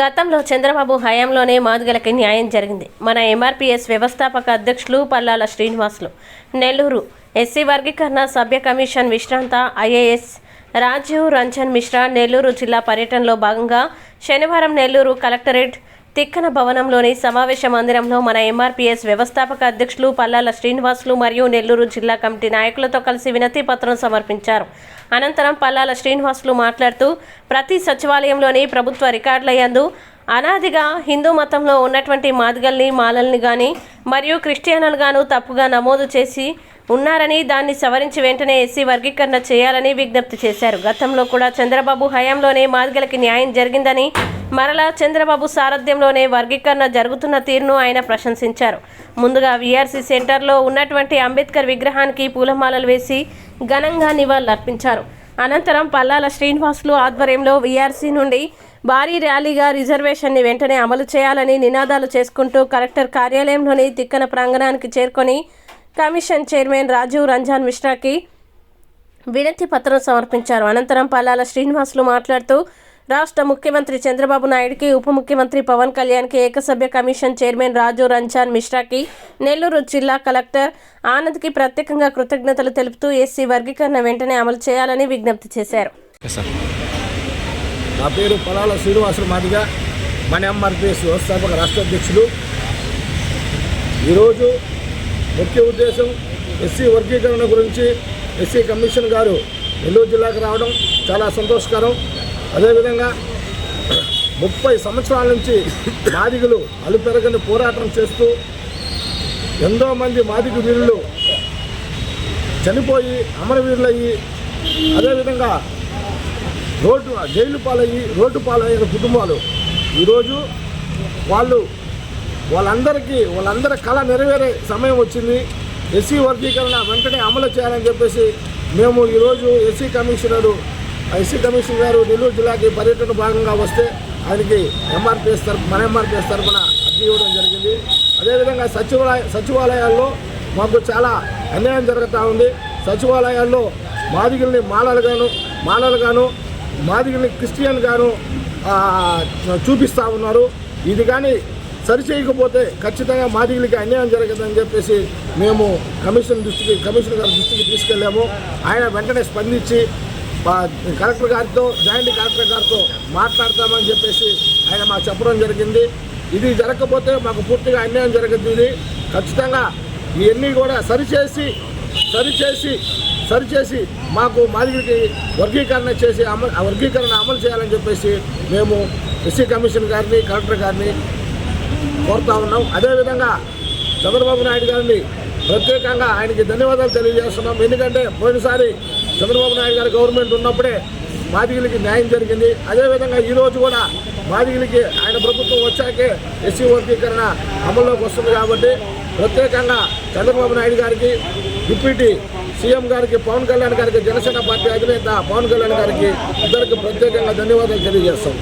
గతంలో చంద్రబాబు హయాంలోనే మాదుగలకి న్యాయం జరిగింది. మన ఎంఆర్పీఎస్ వ్యవస్థాపక అధ్యక్షులు పల్లాల శ్రీనివాసులు నెల్లూరు ఎస్సీ వర్గీకరణ సభ్య కమిషన్ విశ్రాంత ఐఏఎస్ రాజీవ్ రంజన్ మిశ్రా నెల్లూరు జిల్లా పర్యటనలో భాగంగా శనివారం నెల్లూరు కలెక్టరేట్ తిక్కన భవనంలోని సమావేశ మందిరంలో మన ఎంఆర్పీఎస్ వ్యవస్థాపక అధ్యక్షులు పల్లాల శ్రీనివాసులు మరియు నెల్లూరు జిల్లా కమిటీ నాయకులతో కలిసి వినతి పత్రం సమర్పించారు. అనంతరం పల్లాల శ్రీనివాసులు మాట్లాడుతూ ప్రతి సచివాలయంలోని ప్రభుత్వ రికార్డుల యందు అనాదిగా హిందూ మతంలో ఉన్నటువంటి మాదిగల్ని మాలల్ని కానీ మరియు క్రిస్టియన్లుగాను తప్పుగా నమోదు చేసి ఉన్నారని దాన్ని సవరించి వెంటనే ఎస్సీ వర్గీకరణ చేయాలని విజ్ఞప్తి చేశారు. గతంలో కూడా చంద్రబాబు హయాంలోనే మాదిగలకి న్యాయం జరిగిందని మరలా చంద్రబాబు సారథ్యంలోనే వర్గీకరణ జరుగుతున్న తీరును ఆయన ప్రశంసించారు. ముందుగా వీఆర్సీ సెంటర్లో ఉన్నటువంటి అంబేద్కర్ విగ్రహానికి పూలమాలలు వేసి ఘనంగా నివాళులర్పించారు. అనంతరం పల్లాల శ్రీనివాసులు ఆధ్వర్యంలో వీఆర్సీ నుండి భారీ ర్యాలీగా రిజర్వేషన్ని వెంటనే అమలు చేయాలని నినాదాలు చేసుకుంటూ కలెక్టర్ కార్యాలయంలోని తిక్కన ప్రాంగణానికి చేరుకొని కమిషన్ చైర్మన్ రాజీవ్ రంజాన్ మిశ్రాకి వినతి పత్రం సమర్పించారు. అనంతరం పల్లాల శ్రీనివాసులు మాట్లాడుతూ రాష్ట్ర ముఖ్యమంత్రి చంద్రబాబు నాయుడుకి ఉప ముఖ్యమంత్రి పవన్ కళ్యాణ్కి ఏకసభ్య కమిషన్ చైర్మన్ రాజు రంజాన్ మిశ్రాకి నెల్లూరు జిల్లా కలెక్టర్ ఆనంద్కి ప్రత్యేకంగా కృతజ్ఞతలు తెలుపుతూ ఎస్సీ వర్గీకరణ వెంటనే అమలు చేయాలని విజ్ఞప్తి చేశారు. నా పేరు పొలాల శ్రీనివాసులు మాదిగా మన ఎంఆర్పిఎస్ వ్యవస్థాపక రాష్ట్ర అధ్యక్షులు. ఈరోజు ముఖ్య ఉద్దేశం ఎస్సీ వర్గీకరణ గురించి ఎస్సీ కమిషన్ గారు నెల్లూరు జిల్లాకు రావడం చాలా సంతోషకరం. అదేవిధంగా ముప్పై సంవత్సరాల నుంచి మాదిగులు అలుపెరగని పోరాటం చేస్తూ ఎంతో మంది మాదిగ వీరులు చనిపోయి అమరవీరులయ్యి అదేవిధంగా రోడ్డు జైలు పాలయ్యి రోడ్డు పాలైన కుటుంబాలు. ఈరోజు వాళ్ళు వాళ్ళందరికీ వాళ్ళందరి కళ నెరవేరే సమయం వచ్చింది. ఎస్సీ వర్గీకరణ వెంటనే అమలు చేయాలని చెప్పేసి మేము ఈరోజు ఎస్సీ కమిషనరు ఎస్సీ కమిషనర్ గారు నెల్లూరు జిల్లాకి పర్యటన భాగంగా వస్తే ఆయనకి ఎంఆర్పిఎస్ తరపు మన ఎంఆర్పిఎస్ తరఫున అర్జీ ఇవ్వడం జరిగింది. అదేవిధంగా సచివాలయ సచివాలయాల్లో మాకు చాలా అన్యాయం జరుగుతూ ఉంది. సచివాలయాల్లో మాదిగల్ని మాలలుగాను మాలలుగాను మాదిగల్ని క్రిస్టియన్గాను చూపిస్తూ ఉన్నారు. ఇది కానీ సరి చేయకపోతే ఖచ్చితంగా మాదిగులకి అన్యాయం జరగదని చెప్పేసి మేము కమిషన్ దృష్టికి కమిషనర్ గారి దృష్టికి తీసుకెళ్ళాము. ఆయన వెంటనే స్పందించి కలెక్టర్ గారితో జాయింట్ కలెక్టర్ గారితో మాట్లాడతామని చెప్పేసి ఆయన మాకు చెప్పడం జరిగింది. ఇది జరగకపోతే మాకు పూర్తిగా అన్యాయం జరుగుతుంది ఖచ్చితంగా ఇవన్నీ కూడా సరిచేసి సరిచేసి సరిచేసి మాకు మాదిరికి వర్గీకరణ చేసి అమలు వర్గీకరణ అమలు చేయాలని చెప్పేసి మేము ఎస్సీ కమిషన్ గారిని కలెక్టర్ గారిని కోరుతా ఉన్నాం. అదేవిధంగా చంద్రబాబు నాయుడు గారిని ప్రత్యేకంగా ఆయనకి ధన్యవాదాలు తెలియజేస్తున్నాం. ఎందుకంటే పోయినసారి చంద్రబాబు నాయుడు గారి గవర్నమెంట్ ఉన్నప్పుడే బాధితులకి న్యాయం జరిగింది. అదేవిధంగా ఈరోజు కూడా బాధితులకి ఆయన ప్రభుత్వం వచ్చాకే ఎస్సీ వర్గీకరణ అమల్లోకి వస్తుంది కాబట్టి ప్రత్యేకంగా చంద్రబాబు నాయుడు గారికి డిప్యూటీ సీఎం గారికి పవన్ కళ్యాణ్ గారికి జనసేన పార్టీ అధినేత పవన్ కళ్యాణ్ గారికి ఇద్దరికి ప్రత్యేకంగా ధన్యవాదాలు తెలియజేస్తాం.